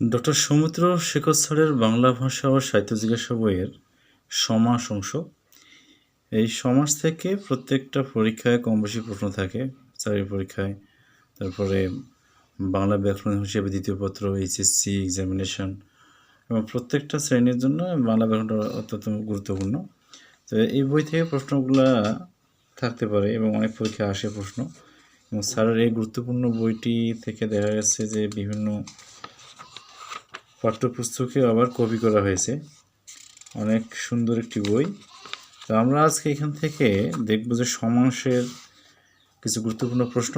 Doctor Soumitra Shekhar স্যারের বাংলা ভাষা ও সাহিত্য জিজ্ঞাসা বইয়ের সমাস অংশ। এই সমাস থেকে প্রত্যেকটা পরীক্ষায় কম বেশি প্রশ্ন থাকে। চাকরি পরীক্ষায়। তারপরে বাংলা ব্যাকরণ হিসেবে দ্বিতীয় পত্র, এইচএসসি এক্সামিনেশন এবং প্রত্যেকটা শ্রেণির জন্য বাংলা ব্যাকরণটা অত্যন্ত গুরুত্বপূর্ণ। তো এই বই থেকে প্রশ্নগুলো থাকতে পারে এবং অনেক পরীক্ষা আসে প্রশ্ন। এবং স্যারের এই গুরুত্বপূর্ণ বইটি থেকে দেখা গেছে যে বিভিন্ন পাঠ্যপুস্তকে আবার কপি করা হয়েছে। অনেক সুন্দর একটি বই। তো আমরা আজকে এখান থেকে দেখব যে সমাসের কিছু গুরুত্বপূর্ণ প্রশ্ন।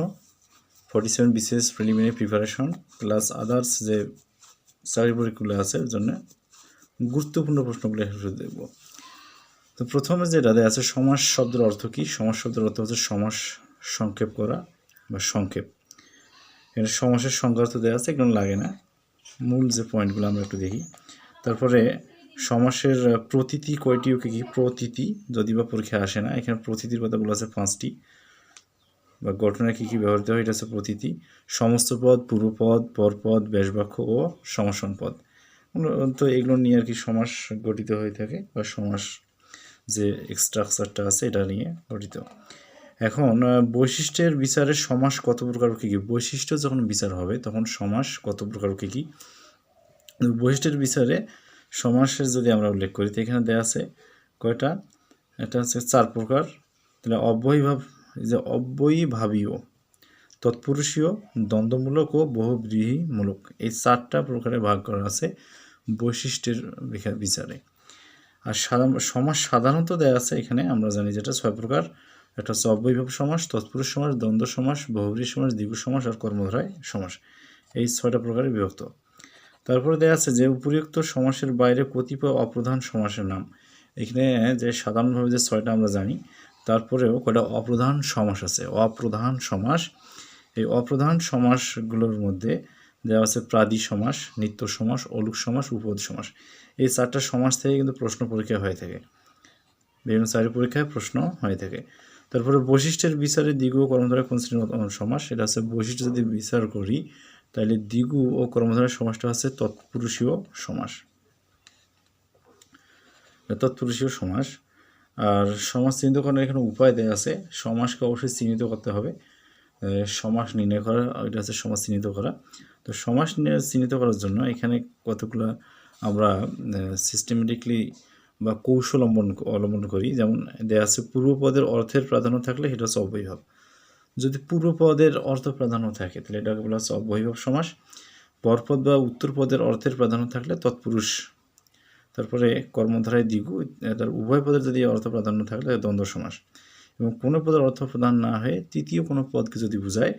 Forty seven BCS preliminary preparation plus others যে চাকরি পরীক্ষাগুলো আছে, এর জন্য গুরুত্বপূর্ণ প্রশ্নগুলো এখানে দেখব। তো প্রথমে যেটা দেওয়া আছে, সমাস শব্দের অর্থ কী? সমাস শব্দের অর্থ হচ্ছে সমাস সংক্ষেপ করা বা সংক্ষেপ। এখানে সমাসের সংজ্ঞার্থ দেওয়া আছে এগুলো লাগে না। মূল যে পয়েন্টগুলো আমরা একটু দেখি। তারপরে সমাসের প্রতীতি কয়টি ও কী প্রতীতি যদি বা পরীক্ষায় আসে না, এখানে প্রতীতির কথা বলা আছে পাঁচটি। বা গঠনে কী কী ব্যবহৃত হয়, এটা হচ্ছে প্রতীতি সমস্ত পদ পূর্বপদ পরপদ ব্যাসবাক্য ও সমাসন পদ। তো এগুলো নিয়ে আর কি সমাস গঠিত হয়ে থাকে, বা সমাস যে স্ট্রাকচারটা আছে, এটা নিয়ে গঠিত। এখন বৈশিষ্ট্যের বিচারে সমাস কত প্রকার কী কী? বৈশিষ্ট্য যখন বিচার হবে, তখন সমাস কত প্রকার কী কী? বৈশিষ্ট্যের বিচারে সমাসের যদি আমরা উল্লেখ করি, তো এখানে দেওয়া আছে কয়টা? এটা হচ্ছে চার প্রকার। তাহলে অব্যয়ীভাব যে অব্যয়ীভাবীয়, তৎপুরুষীয়, দ্বন্দ্বমূলক ও বহুব্রীহিমূলক, এই চারটা প্রকারে ভাগ করা আছে বৈশিষ্ট্যের বিচারে। আর সাধারণ, সমাস সাধারণত দেওয়া আছে এখানে, আমরা জানি যেটা ছয় প্রকার। একটা হচ্ছে অব্যয়ীভাব সমাস, তৎপুরুষ সমাস, দ্বন্দ্ব সমাস বহুব্রী সমাস দ্বিগু সমাস আর কর্মধারায় সমাস। এই ছয়টা প্রকারে বিভক্ত। তারপরে দেওয়া আছে যে উপরিউক্ত সমাসের বাইরে কতিপয় অপ্রধান সমাসের নাম। এখানে যে সাধারণভাবে যে ছয়টা আমরা জানি, তারপরেও কয়টা অপ্রধান সমাস আছে? অপ্রধান সমাস। এই অপ্রধান সমাসগুলোর মধ্যে দেওয়া আছে প্রাদি সমাস, নিত্য সমাস, অলুক সমাস উপদ সমাস। এই চারটা সমাস থেকে কিন্তু প্রশ্ন পরীক্ষা হয়ে থাকে। বিভিন্ন চাকরি পরীক্ষায় প্রশ্ন হয়ে থাকে। তারপরে বৈশিষ্ট্যের বিচারে দ্বিগু ও কর্মধারা কোন শ্রেণির সমাস? সেটা হচ্ছে বৈশিষ্ট্য যদি বিচার করি, তাহলে দ্বিগু ও কর্মধারার সমাসটা হচ্ছে তৎপুরুষীয় সমাস। তৎপুরুষীয় সমাস। আর সমাজ চিহ্নিত করার এখানে উপায় দেওয়া আছে। সমাসকে অবশ্যই চিহ্নিত করতে হবে। সমাস নির্ণয় করা, এটা হচ্ছে সমাজ চিহ্নিত করা। তো সমাস চিহ্নিত করার জন্য এখানে কতগুলো আমরা সিস্টেমেটিকলি বা কৌশল অবলম্বন করি। যেমন দেওয়া আছে, পূর্বপদের অর্থের প্রাধান্য থাকলে সেটা হচ্ছে অবৈভাব। যদি পূর্বপদের অর্থ প্রাধান্য থাকে, তাহলে এটাকে বলা হচ্ছে অবৈভাব সমাস। পরপদ বা উত্তরপদের অর্থের প্রাধান্য থাকলে তৎপুরুষ। তারপরে কর্মধারায় দ্বিগু তার উভয় পদের যদি অর্থ প্রাধান্য থাকলে দ্বন্দ্ব সমাস। এবং কোনো পদের অর্থ প্রধান না হয়ে তৃতীয় কোনো পদকে যদি বোঝায়,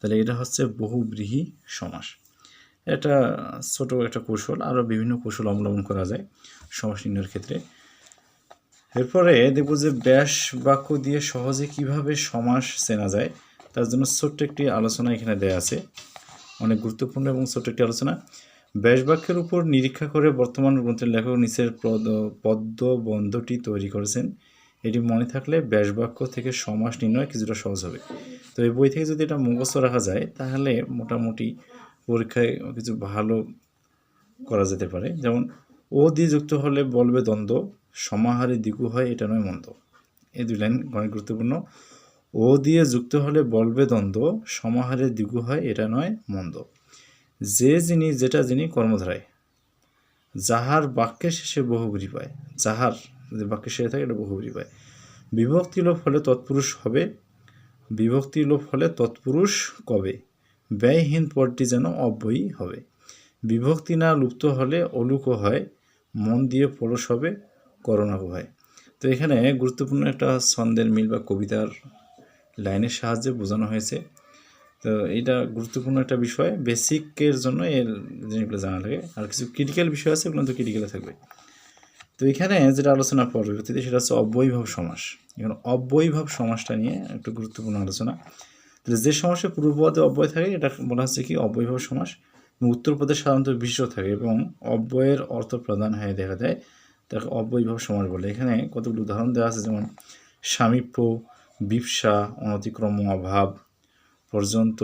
তাহলে এটা হচ্ছে বহুব্রীহি সমাস। এটা ছোট একটা কৌশল, আরও বিভিন্ন কৌশল অবলম্বন করা যায় সমাস নির্ণয়ের ক্ষেত্রে। এরপরে দেখব যে ব্যাস বাক্য দিয়ে সহজে কীভাবে সমাস চেনা যায়, তার জন্য ছোট্ট একটি আলোচনা এখানে দেয়া আছে। অনেক গুরুত্বপূর্ণ এবং ছোট্ট একটি আলোচনা। ব্যাস বাক্যের উপর নিরীক্ষা করে বর্তমান গ্রন্থের লেখক নিচের পদ পদ্য বন্ধটি তৈরি করেছেন। এটি মনে থাকলে ব্যাস বাক্য থেকে সমাস নির্ণয় কিছুটা সহজ হবে। তো এই বই থেকে যদি এটা মুখস্থ রাখা যায়, তাহলে মোটামুটি পরীক্ষায় কিছু ভালো করা যেতে পারে। যেমন, ও দিয়ে যুক্ত হলে বলবে দ্বন্দ্ব, সমাহারে দ্বিগু হয় এটা নয় মন্দ। এই দুই লাইন অনেক গুরুত্বপূর্ণ। ও দিয়ে যুক্ত হলে বলবে দ্বন্দ্ব, সমাহারে দ্বিগু হয় এটা নয় মন্দ। যে যিনি যেটা যিনি কর্মধারায়। যাহার বাক্যের শেষে বহুব্রী পায়। যাহার যদি বাক্যের শেষে থাকে, এটা বহুব্রী পায়। বিভক্তি লোপ হলে তৎপুরুষ হবে। বিভক্তি লোপ হলে তৎপুরুষ কবে? ব্যয়হীন পদটি যেন অব্যয়ী হবে। বিভক্তি না লুপ্ত হলে অলুক হয়, মন দিয়ে পরশ হবে করোনা হয়। তো এখানে গুরুত্বপূর্ণ একটা ছন্দের মিল বা কবিতার লাইনের সাহায্যে বোঝানো হয়েছে। তো এটা গুরুত্বপূর্ণ একটা বিষয়, বেসিকের জন্য এর জিনিসগুলো জানা লাগে। আর কিছু ক্রিটিক্যাল বিষয় আছে ওগুলো তো ক্রিটিক্যালে থাকবে। তো এখানে যেটা আলোচনা পরবর্তীতে, সেটা হচ্ছে অব্যয়ীভাব সমাস। এখন অব্যয়ীভাব সমাসটা নিয়ে একটু গুরুত্বপূর্ণ আলোচনা। তাহলে যে সমাসে পূর্বপদে অব্যয় থাকে, এটা বলা হচ্ছে কি অব্যয়ীভাব সমাস এবং উত্তর পদে সাধারণত বিশেষ থাকে এবং অব্যয়ের অর্থ প্রদান হয়ে দেখা দেয়। তাকে অব্যয়ীভাব সমাস বলে। এখানে কতগুলো উদাহরণ দেওয়া আছে, যেমন সামীপ্য বিপসা, অনতিক্রম, অভাব, পর্যন্ত,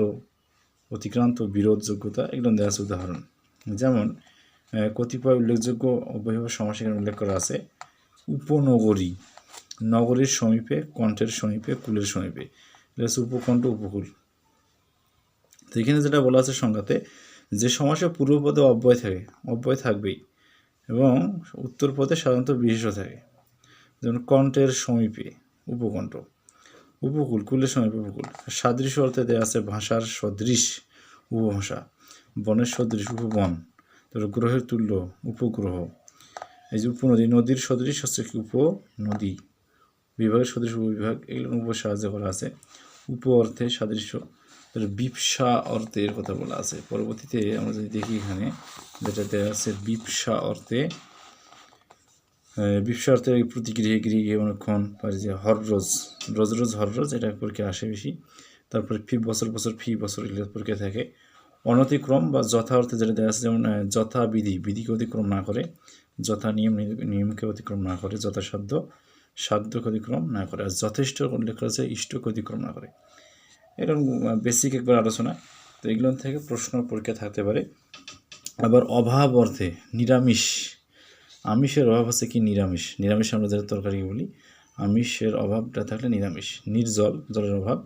অতিক্রান্ত, বিরোধ, যোগ্যতা, এগুলো দেওয়া আছে উদাহরণ। যেমন কতিপয় উল্লেখযোগ্য অবয়ব সমাস এখানে উল্লেখ করা আছে। উপনগরী, নগরীর সমীপে, কণ্ঠের সমীপে, কুলের সমীপে। উপকণ্ঠ উপকূল। তো এখানে যেটা বলা আছে সংজ্ঞাতে, যে সমাসে পূর্বপদে অব্যয় থাকে, অব্যয় থাকবেই এবং উত্তর পদে সাধারণত বিশেষ থাকে। যেমন কণ্ঠের সমীপে উপকণ্ঠ, উপকূল, কুলের সমীপে উপকূল। সাদৃশ্য অর্থে দেওয়া আছে ভাষার সদৃশ উপভাষা, বনের সদৃশ উপবন, তারপর গ্রহের তুল্য উপগ্রহ। এই যে উপনদী, নদীর সদৃশ হচ্ছে কি উপনদী। বিভাগের সদৃশ উপবিভাগ এগুলো উপ সাহায্য করা আছে। উপ অর্থে সাদৃশ্য বিপসা অর্থের কথা বলা আছে। পরবর্তীতে আমরা যদি দেখি এখানে যেটা দেওয়া আছে বিপসা অর্থে বিপসা অর্থে প্রতিক্রিয়া গৃহে অনেকক্ষণ পারে যে হররোজ রোজ রোজ হররোজ এটা পরীক্ষা আসে বেশি। তারপরে ফি বছর বছর ফি বছর এগুলো পরীক্ষা থাকে। অনতিক্রম বা যথা অর্থে যেটা দেওয়া আছে যেমন আহ, যথা বিধি বিধিকে অতিক্রম না করে যথা নিয়ম নিয়মকে অতিক্রম না করে যথাসাধ্য। সাধ্যকে অতিক্রম না করে, আর যথেষ্ট উল্লেখ করেছে ইষ্টকে অতিক্রম না করে। এরকম বেসিক একবার আলোচনা। তো এগুলো থেকে প্রশ্ন পরীক্ষা থাকতে পারে। আবার অভাব অর্থে নিরামিষ। আমিষের অভাব আছে কি নিরামিষ? নিরামিষ আমরা যেটা তরকারি বলি, আমিষের অভাবটা থাকলে নিরামিষ। নির্জল, জলের অভাব।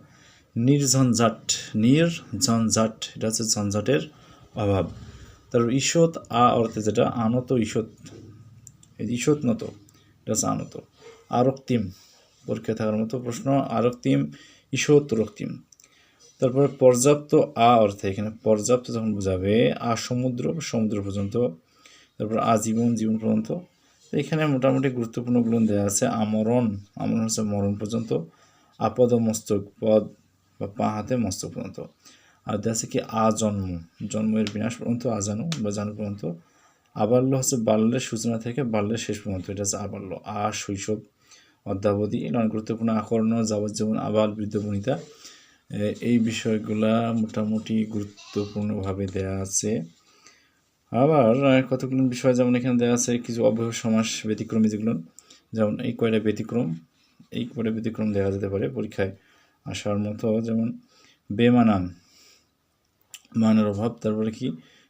নির্ঝঞ্ঝাট নির্ঝঞ্ঝাট, এটা হচ্ছে ঝঞ্ঝাটের অভাব। তারপর ঈষৎ আ অর্থে যেটা, আনত ঈষৎ। ঈষৎ নত, এটা হচ্ছে আনত। আরক্তিম পরীক্ষা থাকার মতো প্রশ্ন, আরক্তিম, ঈষৎ রক্তিম। তারপরে পর্যাপ্ত আ অর্থে, এখানে পর্যাপ্ত যখন বোঝাবে, আ সমুদ্র সমুদ্র পর্যন্ত, তারপর আজীবন, জীবন পর্যন্ত এখানে মোটামুটি গুরুত্বপূর্ণগুলো দেওয়া আছে, আমরণ আমরণ হচ্ছে মরণ পর্যন্ত, আপদ মস্তক, পদ বা পা হাতে মস্তক পর্যন্ত। আর দেওয়া আছে কি আজন্ম জন্মের বিনাশ পর্যন্ত আজানু বা জানু পর্যন্ত। আবাল্য হচ্ছে বাল্যের সূচনা থেকে বাল্যের শেষ পর্যন্ত, এটা হচ্ছে আবাল্য, আ শৈশব। অদ্যাবধি অনেক গুরুত্বপূর্ণ আকর্ণ যাবজ্জীবন আবাল বৃদ্ধ বনিতা এই বিষয়গুলা মোটামুটি গুরুত্বপূর্ণভাবে দেয়া আছে। আবার কতগুলো বিষয় যেমন এখানে দেওয়া আছে, কিছু অবয়ব সমাস ব্যতিক্রমী যেগুলো, যেমন এই কয়টা ব্যতিক্রম, এই কয়টা ব্যতিক্রম দেওয়া যেতে পারে পরীক্ষায় আসার মতো, যেমন বেমানান, মানের অভাব, তারপরে কি,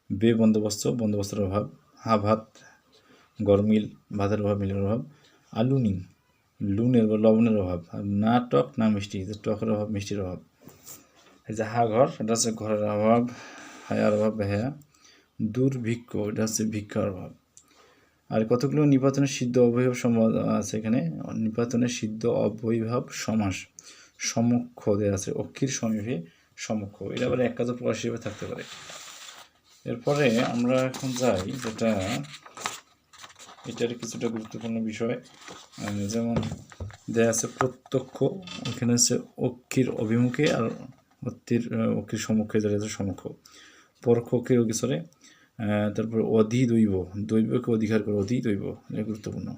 বে বন্দোবস্ত, বন্দোবস্তের অভাব হা ভাত গরমিল ভাতের অভাব, মিলের অভাব আলুনি লুনের বা লবণের অভাব না টক, না মিষ্টি টকের অভাব, মিষ্টির অভাব। এই যে হা ঘর, এটা হচ্ছে ঘরের অভাব, হায়ার অভাব হ্যাঁ দুর্ভিক্ষ এটা হচ্ছে ভিক্ষার অভাব। আর কতগুলো নিপাতনের সিদ্ধ অবয়ব সমাজ আছে এখানে? নিপাতনের সিদ্ধ অবয়ব সমাস, সমক্ষ দেওয়া আছে, অক্ষির সমীপে সমক্ষ। এটা আবার এক কাজ প্রকাশ হিসেবে থাকতে পারে। এরপরে আমরা এখন যাই, যেটা এটার কিছুটা গুরুত্বপূর্ণ বিষয় যেমন দেয়া আছে প্রত্যক্ষ, ওখানে হচ্ছে অক্ষির অভিমুখে আর অক্ষির অক্ষির সম্মুখে, যেটা আছে সমক্ষ পরোক্ষ অক্ষির অগ্রসরে তারপর অধি দৈব দৈবকে অধিকার করে অধি দৈব এটা গুরুত্বপূর্ণ।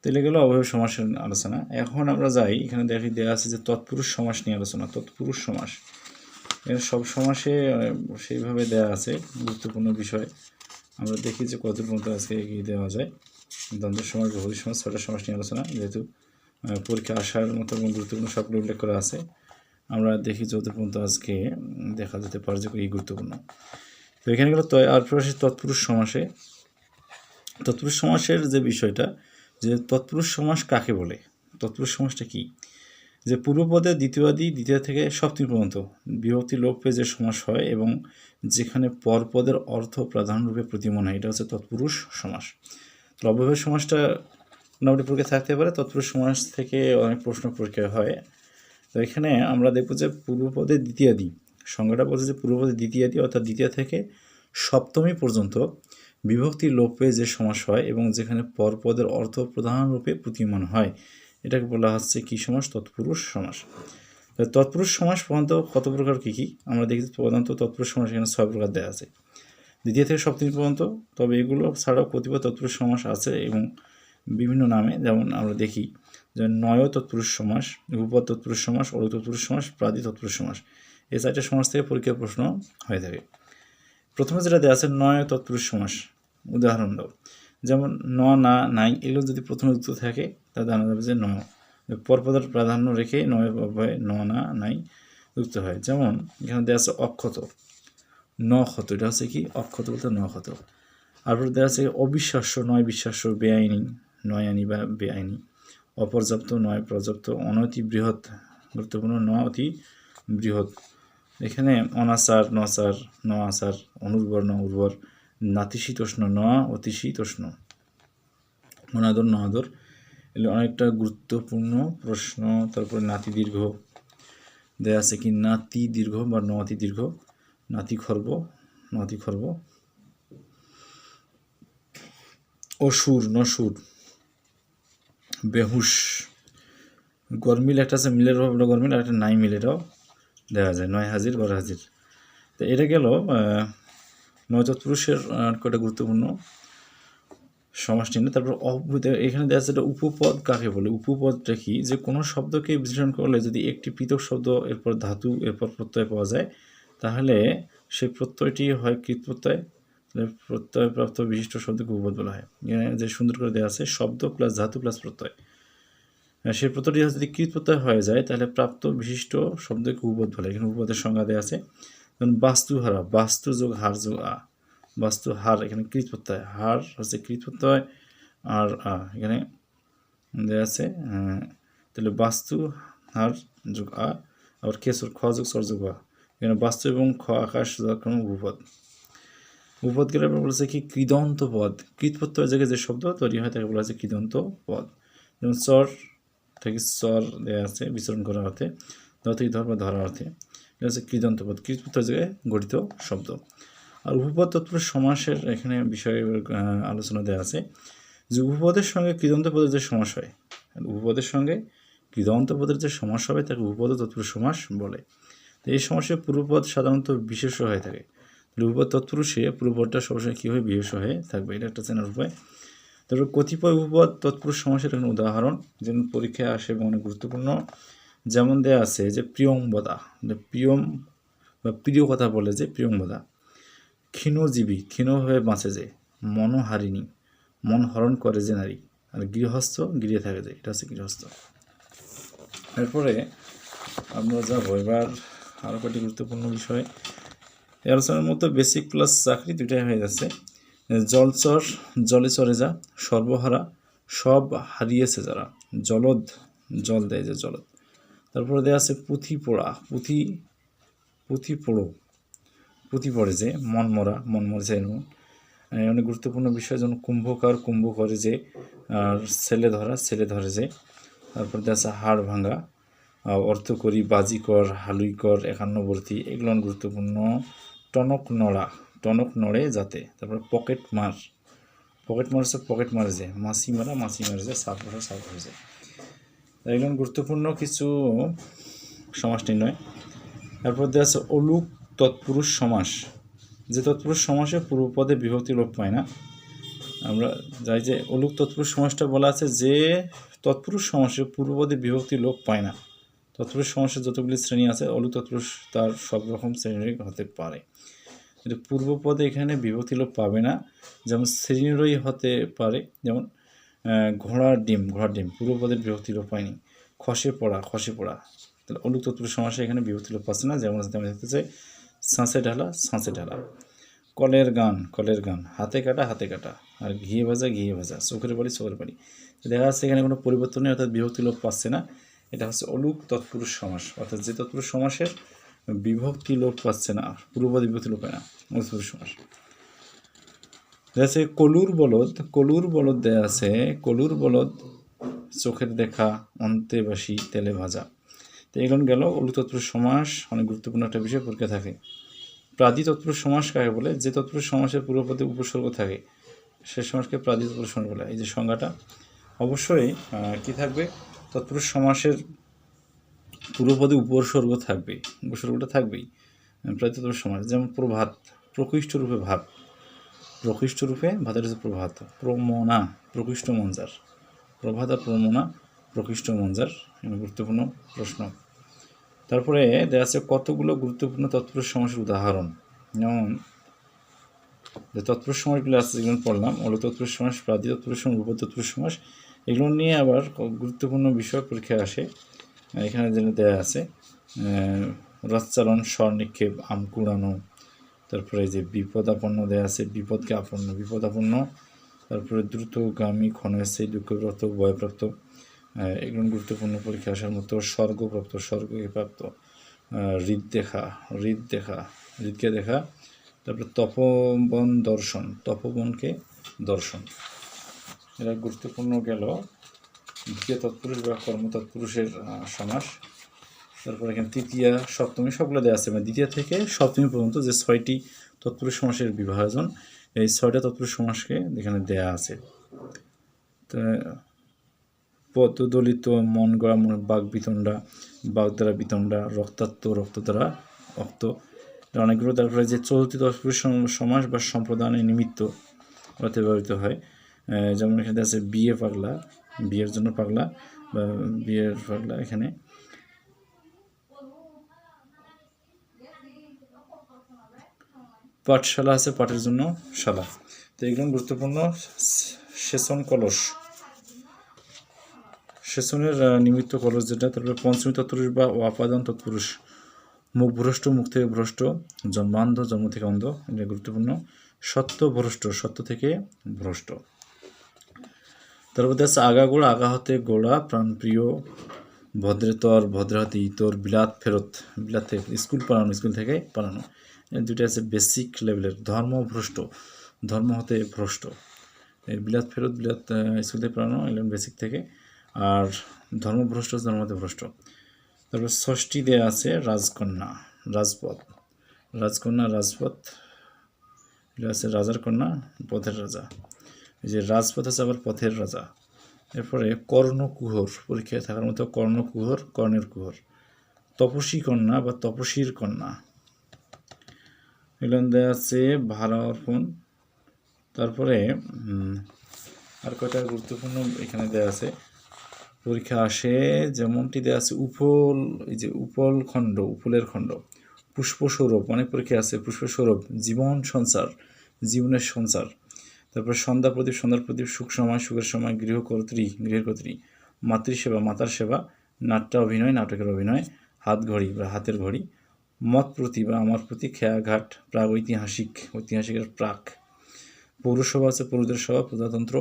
তাহলে গেল অবয়ব সমাসের আলোচনা। এখন আমরা যাই, এখানে দেখি দেওয়া আছে যে তৎপুরুষ সমাস নিয়ে আলোচনা, তৎপুরুষ সমাস। এখানে সব সমাসে সেইভাবে দেওয়া আছে গুরুত্বপূর্ণ বিষয়। আমরা দেখি যে কত পর্যন্ত আজকে এগিয়ে দেওয়া যায়। দ্বন্দ্ব সমাজ বহু সমাজ ছটা সমাজ নিয়ে আলোচনা, যেহেতু পরীক্ষা আসার মতো এবং গুরুত্বপূর্ণ সবগুলো উল্লেখ করা আছে, আমরা দেখি যত পর্যন্ত আজকে দেখা যেতে পারে যে এই গুরুত্বপূর্ণ। তো এখানে গেল আর প্রকাশিত তৎপুরুষ সমাসে। তৎপুরুষ সমাসের যে বিষয়টা, যে তৎপুরুষ সমাস কাকে বলে? তৎপুরুষ সমাসটা কি? যে পূর্বপদে দ্বিতীয়াদি, দ্বিতীয় থেকে সপ্তমী পর্যন্ত বিভক্তি লোপ পেয়ে যে সমাস হয় এবং যেখানে পরপদের অর্থ প্রাধান্যরূপে প্রতিমন হয়, এটা হচ্ছে তৎপুরুষ সমাস। তো অব্যয় সমাসটা মোটামুটি পরীক্ষা থাকতে পারে, তৎপুরুষ সমাস থেকে অনেক প্রশ্ন পরীক্ষা হয়। তো এখানে আমরা দেখব যে পূর্বপদে দ্বিতীয়াদি, সংজ্ঞাটা বলছে যে পূর্বপদে দ্বিতীয়াদি অর্থাৎ দ্বিতীয় থেকে সপ্তমী পর্যন্ত বিভক্তি লোপে যে সমাস হয় এবং যেখানে পরপদের অর্থ প্রধানরূপে প্রতীয়মান হয়। এটাকে বলা হচ্ছে কি সমাস, তৎপুরুষ সমাস। তৎপুরুষ সমাস প্রধানত কত প্রকার, কী কী? আমরা দেখি প্রধানত তৎপুরুষ সমাস এখানে ছয় প্রকার দেওয়া আছে। দ্বিতীয় থেকে সপ্তমী পর্যন্ত, তবে এগুলো ছাড়াও কতিপয় তৎপুরুষ সমাস আছে এবং বিভিন্ন নামে, যেমন আমরা দেখি যে নয় তৎপুরুষ সমাস, উপপদ তৎপুরুষ সমাস অরু তৎপুরুষ সমাস, প্রাদি তৎপুরুষ সমাস। এই চারটে সমাস থেকে পরীক্ষার প্রশ্ন হয়ে থাকে। প্রথমে যেটা দেওয়া আছে, নয় তৎপুরুষ সমাস। উদাহরণ দাও। যেমন ন, না, নাই এগুলো যদি প্রথমে যুক্ত থাকে তা জানা যাবে যে ন। পরপদের প্রাধান্য রেখে নয় অব্যয় ন, না, নাই যুক্ত হয়। যেমন এখানে দেওয়া আছে অক্ষত। ন ক্ষত এটা হচ্ছে কি? অক্ষত বলতে ন ক্ষত তারপর দেওয়া আছে অবিশ্বাস্য, নয় বিশ্বাস্য, বেআইনি নয় আইনি বা বেআইনি, অপর্যাপ্ত, নয় পর্যাপ্ত, অনতি বৃহৎ, গুরুত্বপূর্ণ ন অতি বৃহৎ। এখানে অনাচার, নচার ন আচার অনুর্বর ন উর্বর নাতিশীতোষ্ণ, ন অতিশীতোষ্ণ। অনাদর ন আদর এগুলো অনেকটা গুরুত্বপূর্ণ প্রশ্ন। তারপরে নাতি দীর্ঘ, দেয়া আছে কি নাতি দীর্ঘ বা নতি দীর্ঘ? নাতি খর্ব, নতি খর্ব। অসুর, নসুর, বেহুশ, গরমিল একটা আছে, মিলের অভাব হলো গরমিল একটা নাই মিল দেওয়া যায়, নয় হাজির বারো হাজির। তো এটা গেল আহ, পুরুষের কয়টা গুরুত্বপূর্ণ? সমাস চিহ্ন তারপর এখানে দেখা যাচ্ছে উপপদ কাকে বলে? উপপদটা কি? যে কোনো শব্দকে বিশ্লেষণ করলে যদি একটি পৃথক শব্দ এরপর ধাতু এরপর প্রত্যয় পাওয়া যায় তাহলে সেই প্রত্যয়টি হয় কৃত প্রত্যয় প্রত্যয়প্রাপ্ত বিশিষ্ট শব্দকে উপপদ বলা হয়। যে সুন্দর করে দেওয়া আছে শব্দ প্লাস ধাতু প্লাস প্রত্যয়। আর সেই প্রত্যয়টি যদি কৃত প্রত্যয় হয়ে যায় তাহলে প্রাপ্ত বিশিষ্ট শব্দকে উপপদ বলে। এখানে উপপদের সংজ্ঞা দেওয়া আছে। যেমন বাস্তুহারা বাস্তু যোগ হার যোগ আ। বাস্তু হার, এখানে কৃত প্রত্যয়, হার হচ্ছে কৃত প্রত্যয় আর আ, এখানে দেওয়া আছে তাহলে বাস্তু হার যোগ আ, আবার কেসর খ যোগ সর যোগ আ। এখানে বাস্তু এবং খ আকাশ যথাক্রম উপপদ। উপপদ গেলে আবার বলেছে কি কৃদন্ত পদ। কৃত প্রত্যয়ের জায়গায় যে শব্দ তৈরি হয় তাকে বলা হচ্ছে কৃদন্ত পদ। যেমন চর থেকে চর দেওয়া আছে, বিচরণ করার অর্থে ধর থেকে ধর বা ধরার অর্থে। এটা হচ্ছে কৃদন্ত পদ। কৃত প্রত্যয়ের জায়গায় গঠিত শব্দ। আর উপপদ তৎপুরুষ সমাসের এখানে বিষয়ে আলোচনা দেওয়া আছে। যে উপপদের সঙ্গে কৃদন্ত পদের যে সমাস হয় উপপদের সঙ্গে কৃদন্ত পদের যে সমাস হবে, তাকে উপপদ তৎপুরুষ সমাস বলে। তো এই সমাসে পূর্বপদ সাধারণত বিশেষ হয়ে থাকে। উপপদ তৎপুরুষে পূর্বপদটা সবসময় কী হয়ে, বিশেষ হয়ে থাকবে, এটা একটা চেনার উপায়। তারপর কতিপয় উপপদ তৎপুরুষ সমাসের এখানে উদাহরণ, যেমন পরীক্ষায় আসে এবং অনেক গুরুত্বপূর্ণ। যেমন দেয়া আছে যে প্রিয়ংবদা যে প্রিয়ম বা প্রিয় কথা বলে যে প্রিয়ংবদা ক্ষীণজীবী ক্ষীণভাবে বাঁচে যে, মনোহারিণী মন হরণ করে যে নারী, আর গৃহস্থ গৃহে থাকে যে, এটা হচ্ছে গৃহস্থ। এরপরে আমরা যাব এবার আরও কয়েকটি গুরুত্বপূর্ণ বিষয়। এই আলোচনার মতো বেসিক প্লাস চাকরি দুইটাই হয়ে গেছে জলচর, জলে চরে যা, সর্বহারা, সব হারিয়েছে যারা। জলদ, জল দেয় যে জলদ। তারপরে দেওয়া আছে পুঁথি পোড়া পুঁথি পুঁথি পোড়ো। পুঁথি পড়ে যে মন মরা মন মরেছে এরকম এই অনেক গুরুত্বপূর্ণ বিষয় যেমন কুম্ভকার কুম্ভ করে যে আর ছেলে ধরা ছেলে ধরে যে। তারপর দেওয়া আছে হাড় ভাঙা আহ, অর্থকরী বাজিকর হালুইকর একান্নবর্তী এগুলো গুরুত্বপূর্ণ। টনক নড়া টনক নড়ে যাতে। তারপর পকেট মার পকেট মার হচ্ছে পকেট মারে যে মাছি মারা মাছি মারে যে সাপ ধরা সাপ ধরে যে। এগুলো গুরুত্বপূর্ণ কিছু সমাস নির্ণয় তারপর দেওয়া আছে, অলুক তৎপুরুষ সমাস। যে তৎপুরুষ সমাসে পূর্বপদে বিভক্তি লোপ পায় না। আমরা যাই যে, অলুক তৎপুরুষ সমাসটা বলা আছে যে তৎপুরুষ সমাসে পূর্বপদে বিভক্তি লোপ পায় না। তৎপুরুষ সমাসের যতগুলি শ্রেণি আছে, অলুক তৎপুরুষ তার সব রকম শ্রেণির হতে পারে। কিন্তু পূর্বপদে এখানে বিভক্তি লোপ পাবে না। যেমন শ্রেণীরই হতে পারে, যেমন ঘোড়ার ডিম ঘোড়ার ডিম পূর্বপদে বিভক্তি লোপ পায়নি খসে পড়া খসে পড়া। তাহলে অলুক তৎপুরুষ সমাসে এখানে বিভক্তি লোপ পাচ্ছে না? যেমন তেমন দেখতে চাই। সাঁচে ঢালা সাঁচে ঢালা। কলের গান কলের গান। হাতে কাটা হাতে কাটা। আর ঘিয়ে ভাজা ঘিয়ে ভাজা। চোখের বাড়ি চোখের বাড়ি দেখা যাচ্ছে এখানে কোনো পরিবর্তন নেই, অর্থাৎ বিভক্তি লোপ পাচ্ছে না। এটা হচ্ছে অলুক তৎপুরুষ সমাস। অর্থাৎ যে তৎপুরুষ সমাসের বিভক্তি লোপ পাচ্ছে না পূর্বপদ বিভক্তি লোপ পায় না অলুক তৎপুরুষ সমাস। যাচ্ছে কলুর বলদ কলুর বলদ দেয়া আছে, কলুর বলদ চোখের দেখা অন্তেবাসী তেলে ভাজা। তো এগুলো গেল অলু তৎপুরুষ সমাস, অনেক গুরুত্বপূর্ণ একটা বিষয় পরীক্ষা থাকে। প্রাদি তৎপুরুষ সমাস কাকে বলে? যে তৎপুরুষ সমাসের পূর্বপদে উপসর্গ থাকে, সে সমাসকে প্রাদি তৎপুরুষ সমাস বলে। এই যে সংজ্ঞাটা, অবশ্যই কি থাকবে? তৎপুরুষ সমাসের পূর্বপদে উপসর্গ থাকবে, উপসর্গটা থাকবেই, প্রাদি তৎপুরুষ সমাস। যেমন প্রভাত প্রকৃষ্ট রূপে ভাত প্রকৃষ্ট রূপে ভাতের হচ্ছে প্রভাত প্রমনা প্রকৃষ্ট মঞ্জার প্রভাত আর প্রমনা প্রকৃষ্ট মঞ্জার গুরুত্বপূর্ণ প্রশ্ন। তারপরে দেওয়া আছে কতগুলো গুরুত্বপূর্ণ তৎপুরুষ সমাসের উদাহরণ। যেমন যে তৎপুরুষ সমাসগুলো আছে যেগুলো পড়লাম ওগুলো তৎপুরুষ সমাস প্রাদি তৎপুরুষ সমাস রূপ তৎপুরুষ সমাস এগুলো নিয়ে আবার গুরুত্বপূর্ণ বিষয় পরীক্ষায় আসে। এখানে যেন দেওয়া আছে আহ, রথচালন স্বর নিক্ষেপ আম কুড়ানো তারপরে যে বিপদাপন্ন দেয়া আছে, বিপদকে আপন্ন, বিপদাপন্ন। তারপরে দ্রুতগামী ক্ষণস্থায়ী দুঃখপ্রাপ্ত, ভয়প্রাপ্ত এগুলো গুরুত্বপূর্ণ পরীক্ষা আসার মতো স্বর্গপ্রাপ্ত, স্বর্গকে প্রাপ্ত হৃদ দেখা হৃদ দেখা হৃদকে দেখা। তারপরে তপবন দর্শন, তপবনকে দর্শন। এরা গুরুত্বপূর্ণ গেল। দ্বিতীয় তৎপুরুষ বা কর্ম তৎপুরুষের সমাস। তারপর এখানে তৃতীয়া, সপ্তমী, সবগুলো দেওয়া আছে। মানে দ্বিতীয় থেকে সপ্তমী পর্যন্ত যে ছয়টি তৎপুরুষ সমাসের বিভাজন, এই ছয়টা তৎপুরুষ সমাসকে এখানে দেয়া আছে। তো পদদলিত মন গড়া মন বাঘ বিতণ্ডা বাঘ দ্বারা বিতণ্ডা, রক্তাক্ত, রক্ত দ্বারা রক্ত অনেকগুলো, তারপরে যে চতুর্থ তৎপুরুষ সম- সমাস বা সম্প্রদানের নিমিত্ত অর্থে ব্যবহৃত হয়। যেমন এখানে আছে, বিয়ে পাগলা, বিয়ের জন্য পাগলা বা বিয়ের পাগলা এখানে পাঠশালা আছে, পাঠের জন্য শালা। তো এগুলো গুরুত্বপূর্ণ। সে- সেচন কলস সেচনের নিমিত্ত কলস যেটা, তারপরে পঞ্চমী তৎপুরুষ বা অপাদান তৎপুরুষ। মুখ ভ্রষ্ট, মুখ থেকে ভ্রষ্ট, জন্মান্ধ, জন্ম থেকে অন্ধ এটা গুরুত্বপূর্ণ। সত্য ভ্রষ্ট, সত্য থেকে ভ্রষ্ট। তারপর আছে আগা গোড়া আগা হতে গোড়া, প্রাণপ্রিয়, ভদ্রেতর ভদ্র হাতে ইতর, বিলাত, ফেরত। বিলাত থেকে স্কুল পালানো, স্কুল থেকে পালানো। এই দুটো আছে বেসিক লেভেলের ধর্ম ভ্রষ্ট, ধর্ম হতে ভ্রষ্ট। বিলাত ফেরত, বিলাত স্কুল থেকে পালানো এগুলো বেসিক থেকে। আর ধর্মভ্রষ্ট ধর্মতে ভ্রষ্ট। তারপর ষষ্ঠী দেয়া আছে রাজকন্যা, রাজপথ। রাজকন্যা, রাজপথ, এটা আছে রাজার কন্যা, পথের রাজা। এই যে রাজপথ আছে আবার পথের রাজা। এরপরে কর্ণকুহর, পরীক্ষায় থাকার মতো কর্ণকুহর, কর্ণের কুহর। তপসী কন্যা বা তপসীর কন্যা। এগুলো দেওয়া আছে, ভাড়া অর্পণ। তারপরে আর কয়টা গুরুত্বপূর্ণ এখানে দেওয়া আছে? পরীক্ষা আসে, যেমনটি দেওয়া আছে উপল এই যে উপল খণ্ড উপলের খণ্ড। পুষ্পস্বরূপ, অনেক পরীক্ষা আছে, পুষ্পস্বরূপ, জীবন সঞ্চার, জীবনের সঞ্চার। তারপর সন্ধ্যা প্রদীপ, সন্ধ্যার প্রদীপ, সুখ সময়, সুখের সময়, গৃহকর্ত্রী গৃহের কর্ত্রী মাতৃসেবা, মাতার সেবা, নাট্য অভিনয়, নাটকের অভিনয়, হাত ঘড়ি বা হাতের ঘড়ি। মত প্রতি বা আমার প্রতি খেয়াঘাট প্রাগ ঐতিহাসিক ঐতিহাসিকের প্রাক। পৌরসভা আছে পৌরদের সভা প্রজাতন্ত্র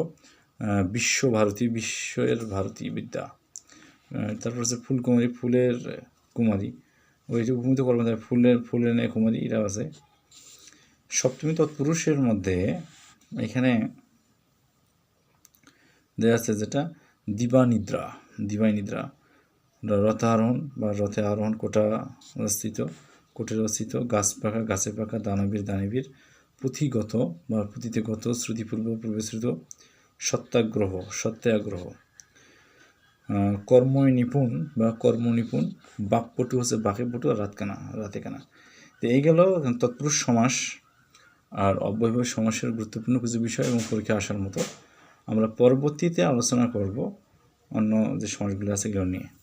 আহ, বিশ্বভারতী বিশ্বের ভারতী বিদ্যা। তারপর আছে ফুলকুমারী ফুলের কুমারী। ওই যে উপমিত কর্মধার ফুলের ফুলের নেয় কুমারী এটাও আছে। সপ্তমী তৎপুরুষের মধ্যে এখানে দেওয়া আছে যেটা দিবানিদ্রা দিবানিদ্রা। রথ আরোহণ বা রথে আরোহণ কোটা স্থিত কোটের স্থিত গাছ পাকা গাছে পাকা দানবীর দানবীর পুঁথিগত বা পুঁথিতে গত শ্রুতিপূর্ব পূর্বশ্রুত সত্যাগ্রহ সত্যাগ্রহ। আহ, কর্ময় নিপুণ বা কর্ম নিপুণ বাকপটু হচ্ছে বাকে পটু আর রাতকানা রাতে কানা তো এই গেল তৎপুরুষ সমাস আর অব্যয়ভাবে সমাসের গুরুত্বপূর্ণ কিছু বিষয় এবং পরীক্ষা আসার মতো। আমরা পরবর্তীতে আলোচনা করব অন্য যে সমাজগুলো আছে এগুলো নিয়ে।